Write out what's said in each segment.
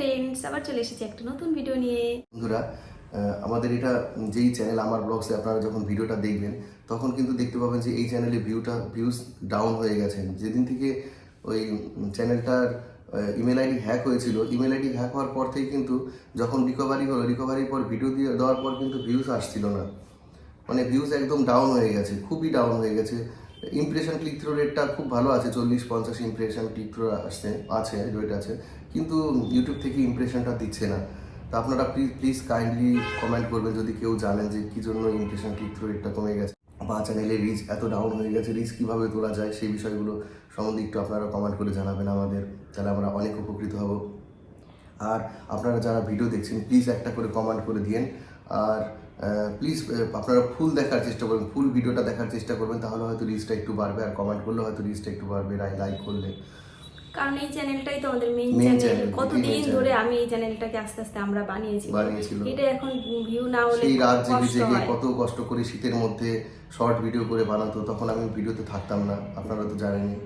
Friends আবার চলে এসেছি একটা নতুন ভিডিও নিয়ে। বন্ধুরা আমাদের এটা যেই চ্যানেল আমার ব্লগসে আপনারা যখন ভিডিওটা দেখবেন, তখন কিন্তু দেখতে পাবেন যে এই চ্যানেলে ভিউটা ভিউজ ডাউন হয়ে গেছে। যেদিন থেকে ওই চ্যানেলটার ইমেল আইডি হ্যাক হয়েছিল ইমেল আইডি হ্যাক হওয়ার পর থেকে কিন্তু যখন রিকভারি হলো রিকভারির পর ভিডিও দিয়ে, দেওয়ার পর কিন্তু ভিউজ আসছিল না। মানে ভিউজ একদম ডাউন হয়ে গেছে, খুবই ডাউন হয়ে গেছে। ইমপ্রেশন ক্লিক থ্রু রেটটা খুব ভালো আছে, চল্লিশ পঞ্চাশ ইমপ্রেশন ক্লিক থ্রু আসছে, আছে রেট আছে। কিন্তু ইউটিউব থেকে ইমপ্রেশনটা দিচ্ছে না। তা আপনারা প্লিজ প্লিজ কাইন্ডলি কমেন্ট করবেন যদি কেউ জানেন যে কী জন্য ইমপ্রেশন ক্লিক থ্রু রেটটা কমে গেছে বা চ্যানেলে রিচ এত ডাউন হয়ে গেছে রিচ কীভাবে তোলা যায় সেই বিষয়গুলো সম্বন্ধে একটু আপনারা কমেন্ট করে জানাবেন আমাদের, তাহলে আমরা অনেক উপকৃত হব। আর আপনারা যারা ভিডিও দেখছেন প্লিজ একটা করে কমেন্ট করে দিয়েন। আর প্লিজ আপনারা ফুল দেখার চেষ্টা করবেন, ফুল ভিডিওটা দেখার চেষ্টা করবেন, তাহলে হয়তো রিচটা একটু বাড়বে। আর কমেন্ট করলে হয়তো রিচটা একটু বাড়বে লাইক করলে। কারণ এই চ্যানেলটাই তো আমাদের মেইন চ্যানেল কতদিন ধরে আমি এই চ্যানেলটাকে আস্তে আস্তে আমরা বানিয়েছি। এটা এখন ভিউ না হলে সেই রাত জেগে জেগে কত কষ্ট করে শীতের মধ্যে শর্ট ভিডিও করে বানাতো তখন আমি ভিডিওতে থাকতাম না আপনারা তো জানেনই।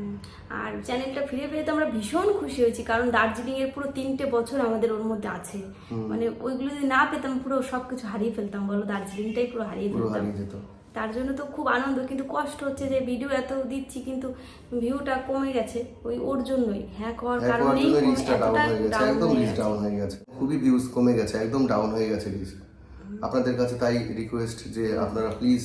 আর চ্যানেলটা ফিরে পেয়ে তো আমরা ভীষণ খুশি হয়েছি কারণ দার্জিলিং এর পুরো তিনটে বছর আমাদের ওর মধ্যে আছে। মানে ওইগুলো যদি না পেতাম পুরো সবকিছু হারিয়ে ফেলতাম বলো দার্জিলিংটাই পুরো হারিয়ে ফেলতাম। হারিয়ে যেত। তার জন্য তো খুব আনন্দ কিন্তু কষ্ট হচ্ছে যে ভিডিও এত দিচ্ছি কিন্তু ভিউটা কমে গেছে ওই ওর জন্যই। হ্যাক হওয়ার হয়ে গেছে একদম হয়ে ডাউন হয়ে গেছে। খুবই ভিউজ কমে গেছে একদম ডাউন হয়ে গেছে রিচ আপনাদের কাছে তাই রিকোয়েস্ট যে আপনারা প্লিজ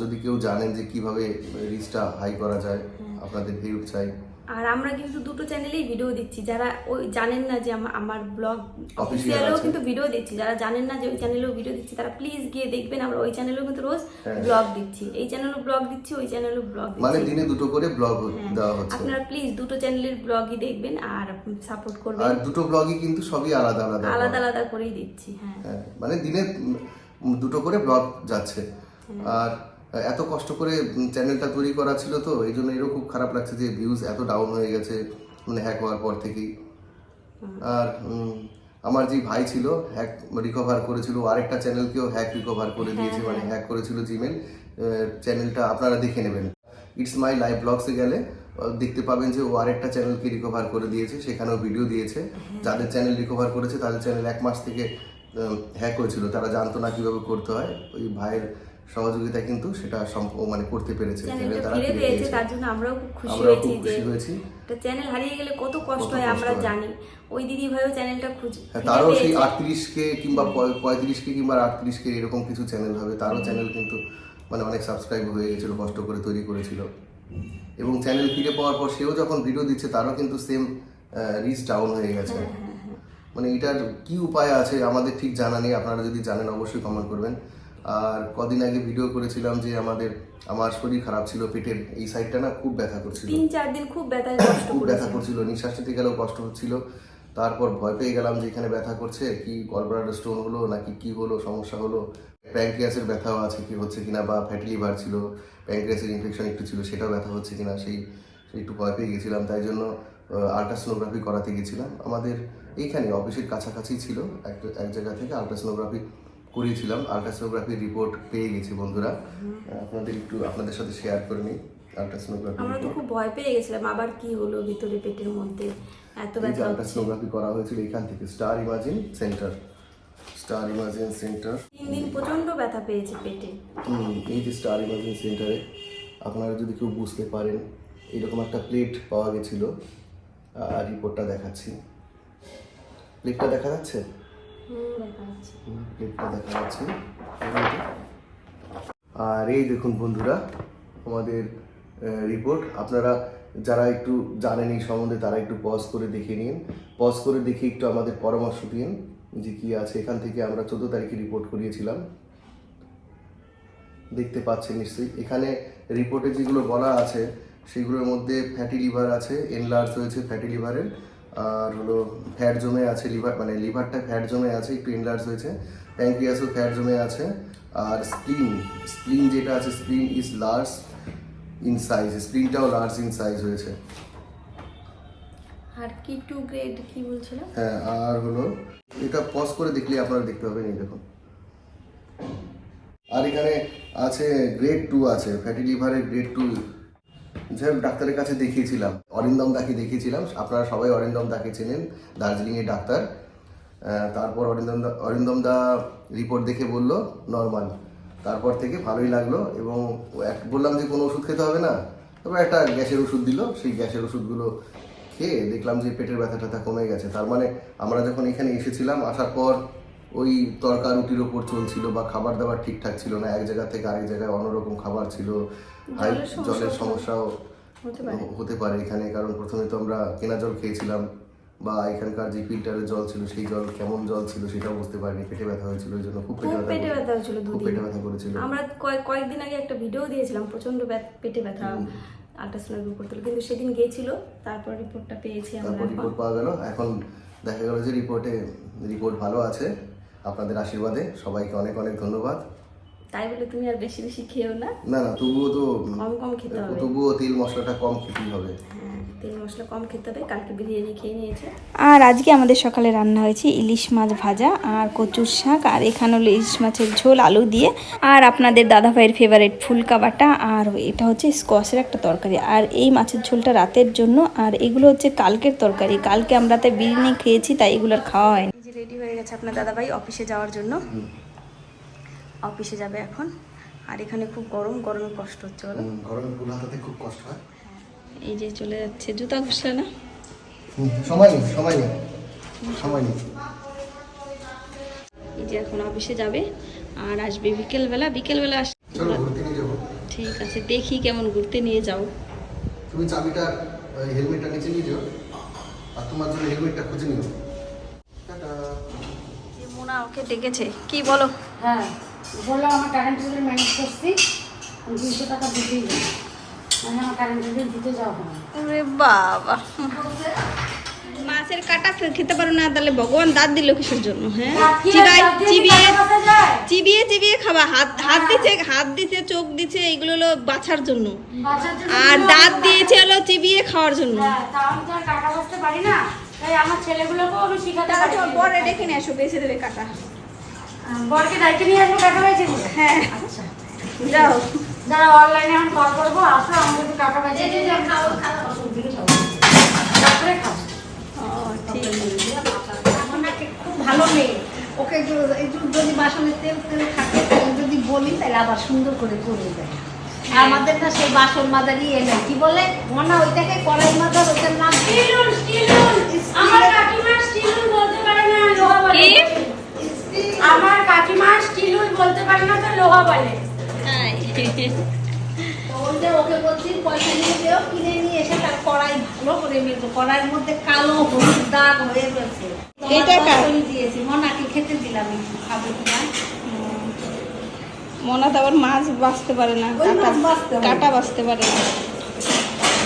যদি কেউ জানেন যে কীভাবে রিচটা হাই করা যায় আপনাদের হেল্প চাই। আর আমরা কিন্তু দুটো চ্যানেলেই ভিডিও দিচ্ছি। যারা ওই জানেন না যে আমা- আমার ব্লগ অফিসিয়ালেও কিন্তু ভিডিও দিচ্ছি। যারা জানেন না যে ওই চ্যানেলেও ভিডিও দিচ্ছি তারা প্লিজ গিয়ে দেখবেন আমরা ওই চ্যানেলেও কিন্তু রোজ হ্যাঁ। ব্লগ দিচ্ছি। এই চ্যানেলও ব্লগ দিচ্ছি ওই চ্যানেলও ব্লগ মানে দিনে দুটো করে ব্লগ হ্যাঁ। দেওয়া হচ্ছে। আপনারা প্লিজ দুটো চ্যানেলের ব্লগই দেখবেন আর সাপোর্ট করবেন। আর দুটো ব্লগই কিন্তু সবই আলাদা আলাদা আলাদা আলাদা করেই দিচ্ছি হ্যাঁ। হ্যাঁ, মানে দিনে দুটো করে ব্লগ যাচ্ছে। আর এত কষ্ট করে চ্যানেলটা তৈরি করা ছিল তো এই জন্য এরও খুব খারাপ লাগছে যে ভিউজ এত ডাউন হয়ে গেছে মানে হ্যাক হওয়ার পর থেকেই। আর আমার যে ভাই ছিল হ্যাক রিকভার করেছিল আরেকটা চ্যানেলকেও হ্যাক রিকভার করে দিয়েছে মানে হ্যাক করেছিল জিমেল চ্যানেলটা আপনারা দেখে নেবেন। ইটস মাই লাইভ ব্লগসে গেলে দেখতে পাবেন যে ও আরেকটা চ্যানেলকে রিকভার করে দিয়েছে সেখানেও ভিডিও দিয়েছে। যাদের চ্যানেল রিকভার করেছে তাদের চ্যানেল এক মাস থেকে হ্যাক হয়েছিল। তারা জানতো না কীভাবে করতে হয়। ওই ভাইয়ের সহযোগিতা কিন্তু সেটা সম্প- মানে করতে পেরেছে। তারা ফিরে ফিরে পেয়েছে পেয়েছে। তার জন্য আমরাও খুব খুশি হয়েছি যে হয়েছি। চ্যানেল হারিয়ে গেলে কত কষ্ট হয় আমরা জানি। ওই দিদি ভাইও চ্যানেলটা খুঁজে হ্যাঁ, তারও সেই আটত্রিশ কে কিংবা পঁয়ত্রিশ কে কিংবা আটত্রিশ কে এরকম কিছু চ্যানেল হবে তারও চ্যানেল কিন্তু মানে অনেক সাবস্ক্রাইব হয়ে গেছিল কষ্ট করে তৈরি করেছিল। এবং চ্যানেল ফিরে পাওয়ার পর সেও যখন ভিডিও দিচ্ছে তারও কিন্তু সেম রিচ ডাউন হয়ে গেছে। মানে এটার কি উপায় আছে আমাদের ঠিক জানা নেই আপনারা যদি জানেন অবশ্যই কমেন্ট করবেন। আর কদিন আগে ভিডিও করেছিলাম যে আমাদের আমার শরীর খারাপ ছিল পেটের এই সাইডটা না খুব ব্যথা করছিল। তিন চার দিন খুব ব্যথায় কষ্ট খুব ব্যথা করেছে। করছিল নিঃশ্বাস নিতে গেলেও কষ্ট হচ্ছিল। তারপর ভয় পেয়ে গেলাম যে এখানে ব্যথা করছে কি গলব্লাডার স্টোন হলো নাকি কি হলো সমস্যা হলো? প্যাঙ্ক্রিয়াসের ব্যথাও আছে কি হচ্ছে কিনা বা ফ্যাটি লিভার ছিল প্যাঙ্ক্রিয়াসের ইনফেকশন একটু ছিল সেটাও ব্যথা হচ্ছে কিনা সেই সেই একটু ভয় পেয়ে গেছিলাম। তাই জন্য আলট্রাসোনোগ্রাফি করাতে গেছিলাম। আমাদের এইখানে অফিসের কাছাকাছি ছিল এক এক জায়গা থেকে আলট্রাসোনোগ্রাফি করিয়েছিলাম। আলট্রাসোনোগ্রাফির রিপোর্ট পেয়ে গেছি বন্ধুরা। আপনাদের একটু আপনাদের সাথে শেয়ার করে নিই আলট্রাসোনোগ্রাফি আমরা তো খুব ভয় পেয়ে গেছিলাম আবার কি হলো ভিতরে পেটের মধ্যে? এত ব্যথা আলট্রাসোনোগ্রাফি করা হয়েছিল এখান থেকে star imagine centre star imagine centre তিন দিন প্রচণ্ড ব্যথা পেয়েছে পেটে। এই যে স্টার ইমাজিন সেন্টারে আপনারা যদি কেউ বুঝতে পারেন এরকম একটা প্লেট পাওয়া গেছিল। রিপোর্টটা দেখাচ্ছি। প্লেটটা দেখা যাচ্ছে? আর এই দেখুন বন্ধুরা, আমাদের রিপোর্ট আপনারা যারা একটু জানেন এই সম্বন্ধে, তারা একটু পজ করে দেখে নিন। পজ করে দেখে একটু আমাদের পরামর্শ দিন যে কি আছে। এখান থেকে আমরা চোদ্দ তারিখে রিপোর্ট করিয়েছিলাম। দেখতে পাচ্ছেন নিশ্চয়ই। এখানে রিপোর্টে যেগুলো বলা আছে, সেগুলোর মধ্যে ফ্যাটি লিভার আছে এনলার্জ হয়েছে ফ্যাটি লিভারের আর হলো ফ্যাট জমে আছে লিভার মানে লিভারটা ফ্যাট জমে আছে একটু এনলার্জ হয়েছে। প্যাঙ্ক্রিয়াসও ফ্যাট জমে আছে। আর স্প্লিন স্প্লিন যেটা আছে spleen is large in size স্প্লিনটাও large in size হয়েছে। আর কি টু গ্রেড কি বলছিল? হ্যাঁ আর হলো এটা পজ করে দেখলে আপনারা দেখতে পাবেন এই দেখুন। আর এখানে আছে গ্রেড টু আছে ফ্যাটি লিভারের গ্রেড টু হোক ডাক্তারের কাছে দেখিয়েছিলাম অরিন্দম দাকে দেখিয়েছিলাম, আপনারা সবাই অরিন্দম দাকে চেনেন, দার্জিলিংয়ের ডাক্তার। তারপর অরিন্দম দা অরিন্দম দা রিপোর্ট দেখে বলল, নর্মাল। তারপর থেকে ভালোই লাগল এবং এক- বললাম যে, কোনো ওষুধ খেতে হবে না? তারপর একটা গ্যাসের ওষুধ দিল, সেই গ্যাসের ওষুধগুলো খেয়ে দেখলাম যে, পেটের ব্যথা ট্যাথা কমে গেছে। তার মানে আমরা যখন এখানে এসেছিলাম, আসার পর ওই তরকা রুটির ওপর চলছিল বা খাবার দাবার ঠিকঠাক ছিল না, এক জায়গা থেকে আরেক জায়গায় অন্যরকম খাবার ছিল হাই জলের। সমস্যাও হতে পারে। এখানে কারণ প্রথমে তো আমরা কেনা জল খেয়েছিলাম বা এখানকার যে ফিল্টারের জল ছিল সেই জল কেমন জল ছিল সেটাও বুঝতে পারিনি পেটে ব্যথা হয়েছিল ওই জন্য খুব পেটে ব্যথা হয়েছিল খুব দুদিন পেটে ব্যথা করেছিল। আমরা কয়েক কয়েকদিন আগে একটা ভিডিও দিয়েছিলাম প্রচণ্ড পেটে ব্যথা আল্ট্রাসাউন্ড রিপোর্ট তুলে কিন্তু সেদিন গিয়েছিল তারপর রিপোর্টটা পেয়েছি আমরা তারপর রিপোর্ট পাওয়া গেল। এখন দেখা গেল যে রিপোর্টে রিপোর্ট ভালো আছে। আপনাদের আশীর্বাদে সবাইকে অনেক অনেক ধন্যবাদ। তাই বলে তুমি আর বেশি বেশি খেও না? না না তবুও তো কম কম খেতে হবে। তবুও তেল মশলাটা কম খেতেই হবে। হ্যাঁ তেল মশলা কম খেতে হবে কালকে বিরিয়ানি খেয়ে নিয়েছে। আর আজকে আমাদের সকালে রান্না হয়েছে ইলিশ মাছ ভাজা আর কচুর শাক আর এখানে হলো ইলিশ মাছের ঝোল আলু দিয়ে। আর আপনাদের দাদা ভাইয়ের ফেভারিট ফুলকা বাটা আর এটা হচ্ছে স্কোয়াশের একটা তরকারি। আর এই মাছের ঝোলটা রাতের জন্য আর এগুলো হচ্ছে কালকের তরকারি। কালকে আমরা তাই বিরিয়ানি খেয়েছি তাই এগুলোর খাওয়া হয়নি। যে রেডি হয়ে গেছে আপনার দাদা ভাই অফিসে যাওয়ার জন্য। অফিসে যাবে এখন। আর এখানে খুব গরম গরমে কষ্ট হচ্ছে বলো গরমে ফুল হাতাতে খুব কষ্ট হয়। এই যে চলে যাচ্ছে জুতা ঘুষলে না? সময় নেই সময় নেই সময় নেই। এই যে এখন অফিসে যাবে আর আসবে বিকেলবেলা বিকেলবেলা আস চলো ঘুরতে নিয়ে যাব। ঠিক আছে দেখি কেমন ঘুরতে নিয়ে যাও। তুমি চাবিটা হেলমেটটা নিচে নিয়ে যাও আর তোমার জন্য হেলমেটটা খুঁজে নিও। টাটা মোনা ওকে ডেকেছে কি বলো? হ্যাঁ। বললাম আমার কারেন্ট বিল ম্যানেজ করছি দুইশো টাকা দিতেই হবে মানে আমার কারেন্ট বিল দিতে যাওয়া হয় বাবা। মাছের কাটা খেতে পারো না তাহলে ভগবান দাঁত দিল কিসের জন্য হ্যাঁ? চিবাই চিবিয়ে চিবিয়ে চিবিয়ে খাবা। হাত হাত দিছে চোখ দিছে এগুলো হলো বাছার জন্য। আর দাঁত দিয়েছে হলো চিবিয়ে খাওয়ার জন্য। হ্যাঁ তাই আমার ছেলেগুলোকেও আমি শিখাতে পারি। ডেকে নিয়ে বেছে দেবে কাটা। বরকে দায়িত্ব নিয়ে আসব কাটা হয়েছে হ্যাঁ। আচ্ছা। যাও। যারা অনলাইনে এখন কল করব আসো আমাদের একটু টাকা বাজিয়ে দিয়ে খাও তারপরে খাও। ও ঠিক। আমার নাকি খুব ভালো মেয়ে। ওকে একটু যদি বাসনের তেল তেল থাকে যদি বলি তাহলে আবার সুন্দর করে করে দেয়। আর আমাদের না সেই বাসন মাদারই এনে কি বলে? মনে ওইটাকে কড়াই মাদার ওইটার নাম স্টিলুন স্টিলুন আমার কাকিমা স্টিলুন বলতে পারে না? আমার কাকিমা স্টিলুন বলতে পারে না তো লোহা বলে। তাই। ওকে বলছি পয়সা নিয়ে যেও কিনে নিয়ে এসে তার কড়াই ভালো করে মেলবো। কড়াইয়ের মধ্যে কালো হলুদ দাগ হয়ে গেছে। এটা কার? দিয়েছি মনাকে খেতে দিলাম একটু খাবে কিনা? মনা তো আবার মাছ বাঁচতে পারে না কাটা। বাঁচতে পারে না।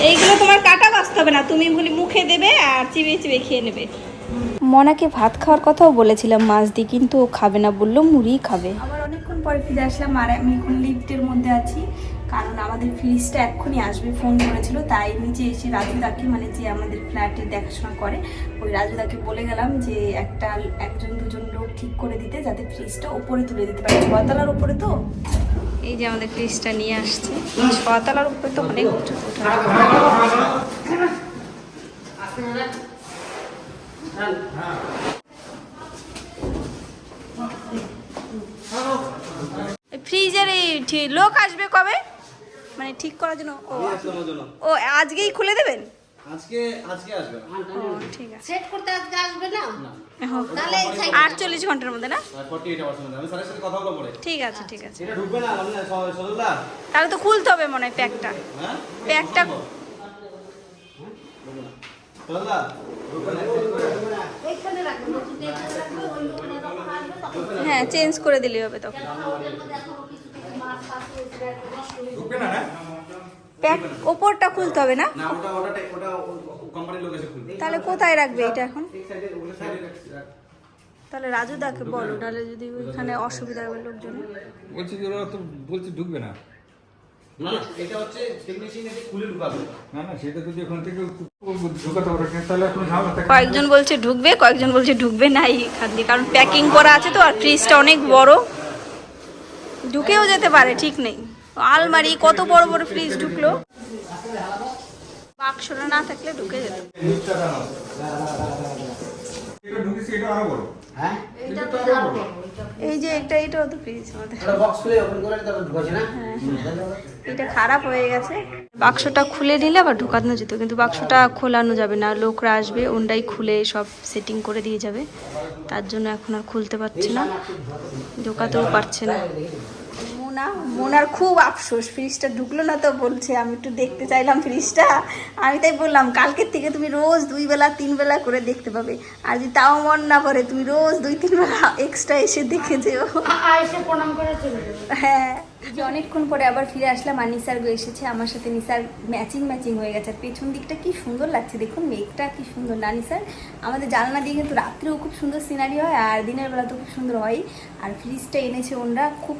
এইগুলো তোমার কাটা বাঁচতে হবে না তুমি বলি মুখে দেবে আর চিবিয়ে চিবিয়ে খেয়ে নেবে। মনাকে ভাত খাওয়ার কথাও বলেছিলাম মাছ দিয়ে কিন্তু ও খাবে না বলল মুড়িই খাবে। আবার অনেকক্ষণ পরে ফিরে আসলাম আর আমি এখন লিফটের মধ্যে আছি কারণ আমাদের ফ্রিজটা এক্ষুনি আসবে ফোন করেছিল তাই নিচে এসে রাজুদাকে মানে যে আমাদের ফ্ল্যাটে দেখাশোনা করে ওই রাজুদাকে বলে গেলাম যে একটা একজন দুজন লোক ঠিক করে দিতে যাতে ফ্রিজটা ওপরে তুলে দিতে পারে। ছতলার উপরে তো? এই যে আমাদের ফ্রিজটা নিয়ে আসছে। ছতলার উপরে তো অনেক উঁচু ফ্রিজের এই লোক আসবে কবে মানে ঠিক করার জন্য ও ও আজকেই খুলে দেবেন আজকে আজকে আসবে ও ঠিক আছে সেট করতে আজকে আসবে না হোক। তাহলে ঘণ্টার মধ্যে না 48 hours মধ্যে। আমি স্যারের সাথে কথা বলব পরে। ঠিক আছে ঠিক আছে এটা ঢুকবে না, আমি সজলদা? তাহলে তো খুলতে হবে মনে হয় প্যাকটা হ্যাঁ? প্যাকটা সজলদা? হ্যাঁ চেঞ্জ করে দিলেই হবে তখন। প্যাক ওপরটা খুলতে হবে না। তাহলে কোথায় রাখবে এটা এখন। তাহলে রাজুদাকে বলো তাহলে যদি ওইখানে অসুবিধা হবে লোকজন বলছি যে ওরা তো বলছে ঢুকবে না কয়েকজন বলছে ঢুকবে কয়েকজন বলছে ঢুকবে না এইখান দিয়ে কারণ প্যাকিং করা আছে তো আর ফ্রিজটা অনেক বড়। ঢুকেও যেতে পারে ঠিক নেই। আলমারি কত বড় বড় ফ্রিজ ঢুকলো। বাক্সটা না থাকলে ঢুকে যেত। হ্যাঁ? এটা তো এই যে এটা এটাও তো ফ্রিজ আমাদের। বক্স খুলে ওপেন করে তারপর ঢুকাচ্ছে না? এটা খারাপ হয়ে গেছে। বাক্সটা খুলে নিলে আবার ঢোকানো যেত কিন্তু বাক্সটা খোলানো যাবে না। লোকরা আসবে ওনটাই খুলে সব সেটিং করে দিয়ে যাবে। তার জন্য এখন আর খুলতে পারছে না। ঢোকাতেও পারছে না। মোনা মোনার খুব আফসোস। ফ্রিজটা ঢুকলো না তো বলছে আমি একটু দেখতে চাইলাম ফ্রিজটা। আমি তাই বললাম কালকের থেকে তুমি রোজ দুই বেলা তিন বেলা করে দেখতে পাবে। আর যদি তাও মন না করে তুমি রোজ দুই তিন বেলা এক্সট্রা এসে দেখে যেও। আ- এসে প্রণাম করে হ্যাঁ। যে অনেকক্ষণ পরে আবার ফিরে আসলাম, আর নিসার গো এসেছে আমার সাথে। নিসার ম্যাচিং ম্যাচিং হয়ে গেছে। আর পেছন দিকটা কি সুন্দর লাগছে দেখুন, মেঘটা কি সুন্দর। না, নিসার, আমাদের জানলা দিয়ে কিন্তু রাত্রেও খুব সুন্দর সিনারি হয়, আর দিনের বেলা তো খুব সুন্দর হয়। আর ফ্রিজটা এনেছে ওনরা খুব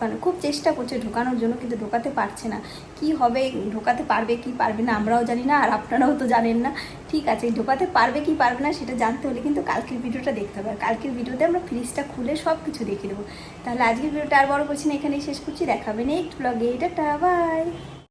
মানে খুব চেষ্টা করছে ঢোকানোর জন্য, কিন্তু ঢোকাতে পারছে না। কি হবে, ঢোকাতে পারবে, কি পারবে না, আমরাও জানি না, আর আপনারাও তো জানেন না। ঠিক আছে, ঢোকাতে পারবে, কি পারবে না, সেটা জানতে হলে কিন্তু কালকের ভিডিওটা দেখতে হবে। আর কালকের ভিডিওতে আমরা ফ্রিজটা খুলে সব কিছু দেখিয়ে দেবো তাহলে আজকের ভিডিওটা আর বড় করছি না, এখানেই শেষ করছি। দেখাবে নেক্সট ব্লগে এটা বাই